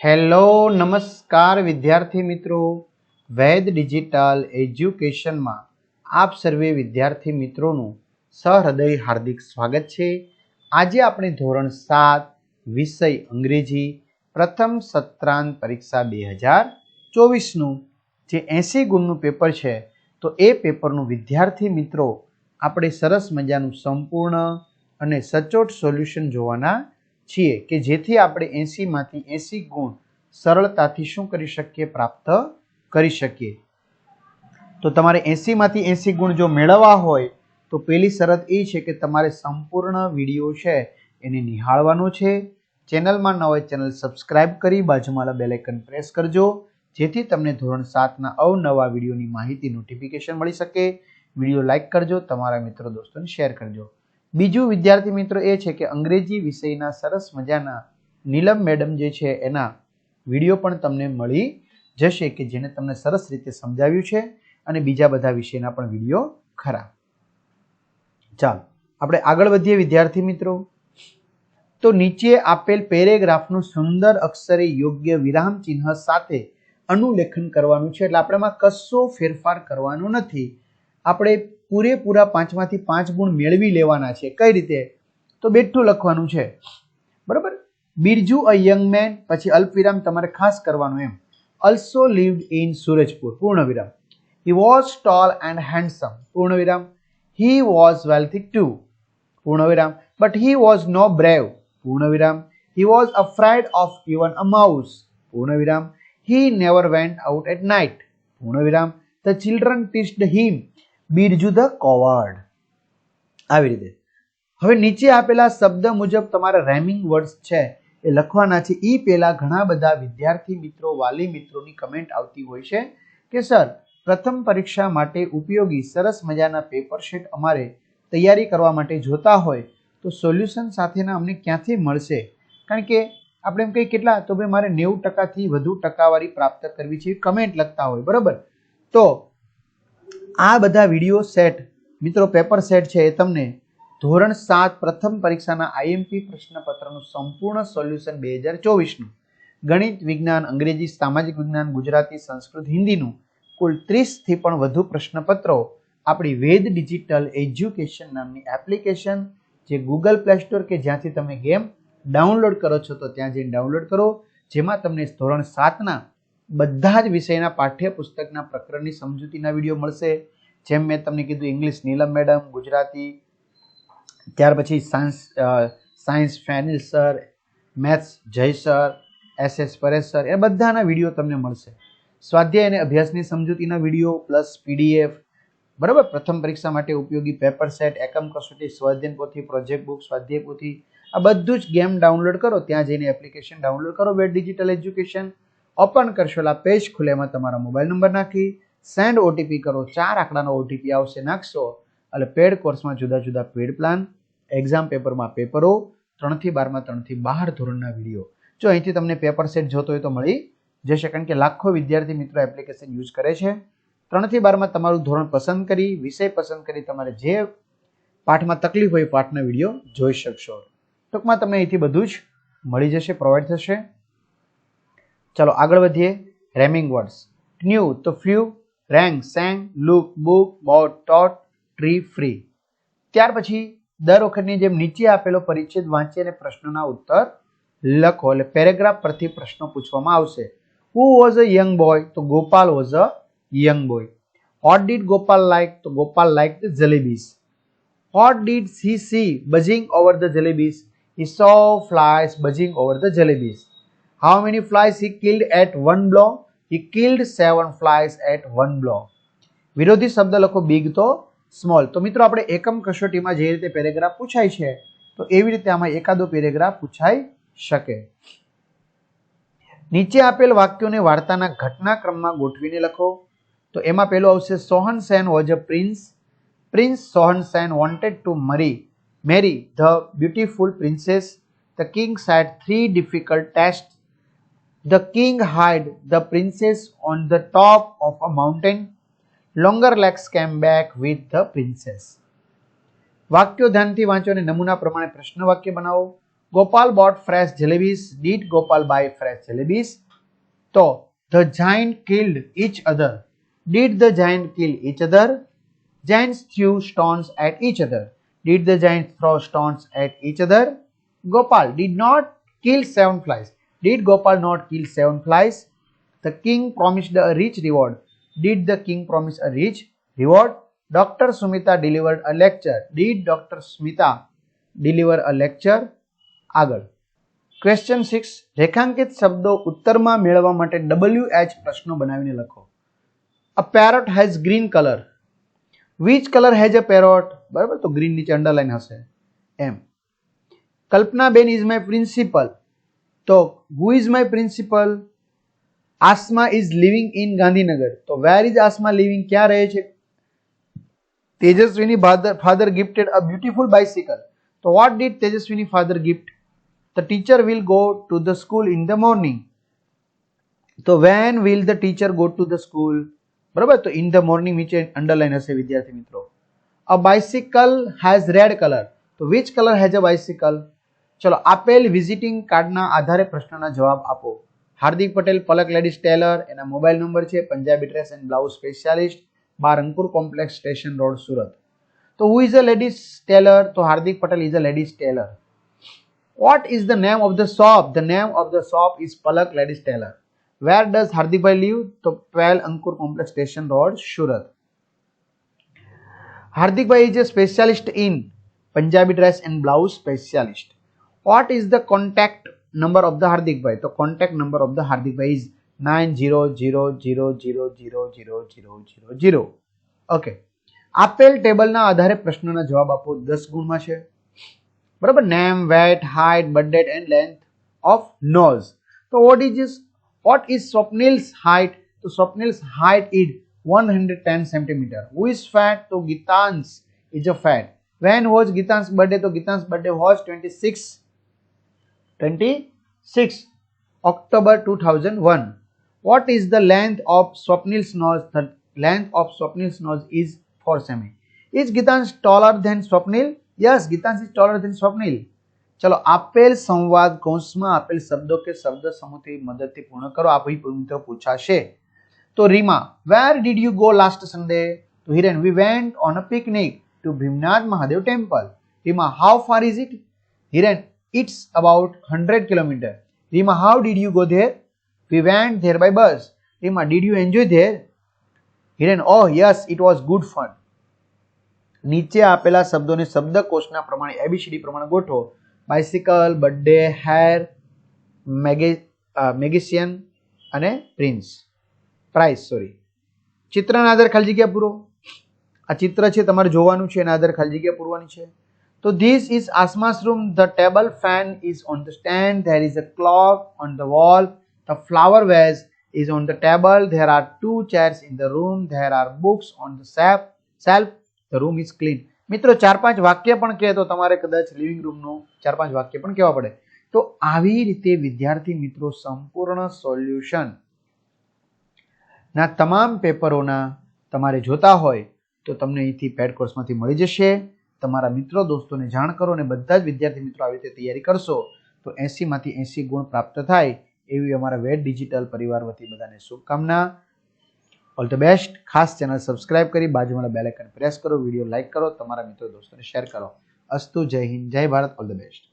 Hello, નમસ્કાર વિદ્યાર્થી મિત્રો. વૈદ ડિજિટલ એજ્યુકેશનમાં આપ સર્વે વિદ્યાર્થી મિત્રોનું સહૃદય હાર્દિક સ્વાગત છે. આજે આપણે ધોરણ સાત, વિષય અંગ્રેજી, પ્રથમ સત્રાંત પરીક્ષા બે હજાર ચોવીસનું જે એંસી ગુણનું પેપર છે, તો એ પેપરનું વિદ્યાર્થી મિત્રો, આપણે સરસ મજાનું સંપૂર્ણ અને સચોટ સોલ્યુશન જોવાના છીએ કે જેથી આપણે એંસીમાંથી એંસી ગુણ સરળતાથી શું કરી શકીએ, પ્રાપ્ત કરી શકીએ. તો તમારે એંસીમાંથી એંસી ગુણ જો મેળવવા હોય, તો પહેલી શરત એ છે કે તમારે સંપૂર્ણ વીડિયો છે એને નિહાળવાનો છે. ચેનલમાં ન હોય ચેનલ સબસ્ક્રાઇબ કરી બાજુમાં બેલેકન પ્રેસ કરજો, જેથી તમને ધોરણ સાતના અવનવા વિડીયોની માહિતી નોટિફિકેશન મળી શકે. વીડિયો લાઇક કરજો, તમારા મિત્રો, દોસ્તોને શેર કરજો. બીજું વિદ્યાર્થી મિત્રો એ છે કે અંગ્રેજી વિષયના સરસ મજાના નીલમ મેડમ જે છે એના વીડિયો પણ તમને મળી જશે કે જેને તમને સરસ રીતે સમજાવ્યું છે અને બીજા બધા વિષયના પણ વીડિયો ખરા. ચાલો, આપણે આગળ વધીએ વિદ્યાર્થી મિત્રો. તો નીચે આપેલ પેરેગ્રાફનું સુંદર અક્ષરે યોગ્ય વિરામ ચિહ્ન સાથે અનુલેખન કરવાનું છે. એટલે આપણે એમાં કશો ફેરફાર કરવાનો નથી. આપણે પૂરેપૂરા પાંચમાંથી પાંચ ગુણ મેળવી લેવાના છે. કઈ રીતે? તો બેઠું લખવાનું છે. બરાબર? બિરજુ અ યંગ મેન, પછી અલ્પવિરામ તમારે ખાસ કરવાનું એમ. અલ્સો લીવડ ઇન સુરજપુર પૂર્ણ વિરામ he was tall and handsome પૂર્ણ વિરામ હી વોઝ વેલ્થી ટુ પૂર્ણ વિરામ but he was no brave પૂર્ણ વિરામ he was afraid of even a mouse પૂર્ણ વિરામ he never went out at night પૂર્ણ વિરામ the children teased him Birju the coward. આવી રીતે. હવે નીચે આપેલા શબ્દ મુજબ તમારા રેમિંગ વર્ડ્સ છે, એ લખવાના છે. એ પહેલા ઘણા બધા વિદ્યાર્થી મિત્રો, વાલી મિત્રોની કમેન્ટ આવતી હોય છે કે, સર, પ્રથમ પરીક્ષા માટે ઉપયોગી, સરસ મજાના પેપર શીટ અમારે તૈયારી કરવા માટે જોતા હોય, તો સોલ્યુશન સાથેના અમને ક્યાંથી મળશે? કારણ કે આપણે એમ કહીએ, કેટલા? તો ભાઈ મારે નેવું ટકાથી વધુ ટકાવારી પ્રાપ્ત કરવી છે. કમેન્ટ લખતા હોય, બરાબર? તો આ બધા વીડિયો સેટ, મિત્રો, પેપર સેટ છે એ તમને ધોરણ સાત પ્રથમ પરીક્ષાના આઈએમપી પ્રશ્નપત્રનું સંપૂર્ણ સોલ્યુશન બે હજાર ચોવીસનું. ગણિત વિજ્ઞાન, અંગ્રેજી, સામાજિક વિજ્ઞાન, ગુજરાતી, સંસ્કૃત, હિન્દીનું કુલ ત્રીસથી પણ વધુ પ્રશ્નપત્રો આપણી વેદ ડિજિટલ એજ્યુકેશન નામની એપ્લિકેશન જે ગૂગલ પ્લે સ્ટોર કે જ્યાંથી તમે ગેમ ડાઉનલોડ કરો છો તો ત્યાં જઈને ડાઉનલોડ કરો, જેમાં તમને ધોરણ સાતના બધા જ વિષયના પાઠ્યપુસ્તકના પ્રકરણની સમજૂતીના વીડિયો મળશે. જેમ મેં તમને કીધું ઇંગ્લિશ નીલમ મેડમ, ગુજરાતી, ત્યાર પછી science science Fenil sir, maths Jay sir, S S Paresh sir, એ બધાના વીડિયો તમને મળશે. સ્વાધ્યાય અને અભ્યાસની સમજૂતીના વીડિયો પ્લસ પીડીએફ, બરાબર? પ્રથમ પરીક્ષા માટે ઉપયોગી પેપર સેટ, એકમ કસોટી, સ્વાધ્યાય પોથી, પ્રોજેક્ટ બુક, સ્વાધ્યાય પોથી, આ બધું જ ગેમ ડાઉનલોડ કરો. ત્યાં જઈને એપ્લિકેશન ડાઉનલોડ કરો. વેટ ડિજિટલ એજ્યુકેશન ઓપન કરશો એટલે પેજ ખુલે એમાં તમારા મોબાઈલ નંબર નાખી સેન્ડ ઓટીપી કરો, ચાર આંકડાનો ઓટીપી આવશે, નાખશો. એટલે પેડ કોર્સમાં જુદા જુદા પેડ પ્લાન એક્ઝામ પેપરમાં પેપરો ત્રણથી બારમાં ત્રણથી બહાર ધોરણના વીડિયો જો અહીંથી તમને પેપર સેટ જોતો હોય તો મળી જશે, કારણ કે લાખો વિદ્યાર્થી મિત્રો એપ્લિકેશન યુઝ કરે છે. ત્રણથી બારમાં તમારું ધોરણ પસંદ કરી, વિષય પસંદ કરી તમારે જે પાઠમાં તકલીફ હોય પાઠના વીડિયો જોઈ શકશો. ટૂંકમાં તમને અહીંથી બધું જ મળી જશે પ્રોવાઈડ થશે. ચાલો આગળ વધીએ. રેમિંગ વર્ડ્સ ન્યૂ તો few rang sang look book boat tote tree free ત્યાર પછી દર વખતની જેમ નીચે આપેલો પરિચ્છેદ વાંચી અને પ્રશ્નોના ઉત્તર લખો. એટલે પેરેગ્રાફ પરથી પ્રશ્નો પૂછવામાં આવશે. Who was a young boy તો Gopal was a young boy what did Gopal like તો Gopal like the jalebis what did see see buzzing over the jalebis he so flies buzzing over the jalebies how many flies he killed at one blow? He killed seven flies at one blow. વિરોધી શબ્દ લખો big તો small તો મિત્રો, આપણે એકમ કસોટીમાં જે રીતે પેરેગ્રાફ પૂછાય છે, તો એવી રીતે આમાં એકાદો પેરેગ્રાફ પૂછાઈ શકે. નીચે આપેલ વાક્યોને વાર્તાના ઘટનાક્રમમાં ગોઠવીને લખો. તો એમાં પેલું આવશે, Sohan Sen was a prince. Prince Sohan Sen wanted to marry. Mary the beautiful princess. The king set three difficult tests. The king hid the princess on the top of a mountain. Longer legs came back with the princess. વાક્યો ધ્યાનથી વાંચો અને નમૂના પ્રમાણે પ્રશ્ન વાક્ય બનાવો Gopal bought fresh jalebis did Gopal buy fresh jalebis તો the giant killed each other did the giant kill each other giants threw stones at each other did the giant throw stones at each other gopal did not kill seven flies did gopal not kill seven flies the king promised a rich reward did the king promise a rich reward dr sumita delivered a lecture did dr smita deliver a lecture આગળ question six રેખાંકિત શબ્દો ઉત્તરમાં મેળવવા માટે W H પ્રશ્નો બનાવીને લખો a parrot has green colour which colour has a parrot બરાબર તો ગ્રીન નીચે અંડરલાઈન હશે એમ Kalpana ben is my principal તો who is my principal Asma is living in Gandhinagar તો વેર ઇઝ આસમા લિવિંગ ક્યાં રહે છે Tejaswini father gifted a beautiful bicycle તો what did Tejaswini father gift the teacher will go to the school in the morning તો when will the teacher go to the school બરાબર તો in the morning નીચે underline હશે વિદ્યાર્થી મિત્રો a bicycle has red color તો which color has a bicycle ચલો આપેલ વિઝિટિંગ કાર્ડના આધારે પ્રશ્નના જવાબ આપો હાર્દિક પટેલ પલક લેડીઝ ટેલર એના મોબાઈલ નંબર છે Punjabi dress and blouse specialist bar Ankur complex station road Surat તો who is a ladies tailor તો Hardik Patel is a ladies tailor What is the name of the shop? The name of the shop is Palak Ladies Tailor. Where does Hardikbhai live? To 12 Ankur Complex Station Road, Surat. Hardikbhai is a specialist in Punjabi dress and blouse specialist. What is the contact number of the zero zero contact number of the zero is 9000000000. Okay. આપેલ ટેબલના આધારે પ્રશ્નના જવાબ આપો. દસ ગુણમાં છે. બરાબર? Name weight height birth and length of nose તો what is is what is Swapnil's height તો Swapnil's height is 110 centimetre who is fat તો Gitansh is a fat when was Gitansh birthday તો Gitansh birthday was 26 26 October 2001 what is the length of swapnil's nose? The length of swapnil's nose is 4 semi. Is gitansh taller than swapnil? Yes Gitansh is taller than Swapnil ચલો આપેલ સંવાદ કૌંસમાં આપેલ શબ્દો કે શબ્દ સમૂહથી મદદથી પૂર્ણ કરો આ મિત્રો પૂછાશે તો Rima where did you go last Sunday તો Hiren we went on a picnic to Bhimnath Mahadev temple Rima how far is it Hiren it's about hundred kilometre Rima, how did you go there we went there by bus Rima, did you enjoy there Hiren, oh yes it was good fun. નીચે આપેલા શબ્દોને શબ્દકોશના પ્રમાણે ABCD પ્રમાણે ગોઠવો. Bicycle birthday hair magician અને prince price sorry ચિત્રના આધાર ખાલી જગ્યા પૂરો. આ ચિત્ર છે તમારે જોવાનું છે એના આધાર ખાલી જગ્યા પૂરવાની છે. તો this is Asma's room the table fan is on the stand there is a clock on the wall the flower vase is on the table. There are two chairs in the room. There are books on the safe shelf. The room is clean. મિત્રો, ચાર પાંચ વાક્ય પણ કહે તો તમારે કદાચ living રૂમનું ચાર પાંચ વાક્ય પણ કહેવા પડે. તો આવી રીતે, વિદ્યાર્થી મિત્રો, સંપૂર્ણ સોલ્યુશન ના તમામ પેપરોના તમારે જોતા હોય તો તમને અહીંથી પેડ કોર્સમાંથી મળી જશે. તમારા મિત્રો, દોસ્તોને જાણ કરો અને બધા જ વિદ્યાર્થી મિત્રો આવી રીતે તૈયારી કરશો, તો એંસીમાંથી એંસી ગુણ પ્રાપ્ત થાય એવી અમારા વેડ ડિજિટલ પરિવાર વતી બધાને શુભકામના. ઓલ ધ બેસ્ટ ખાસ ચેનલ સબસ્ક્રાઇબ કરી બાજુમાં બેલ આઇકન પ્રેસ કરો, વીડિયો લાઇક કરો, તમારા મિત્રો, દોસ્તોને શેર કરો. અસ્તુ, જય હિન્દ, જય ભારત. All the best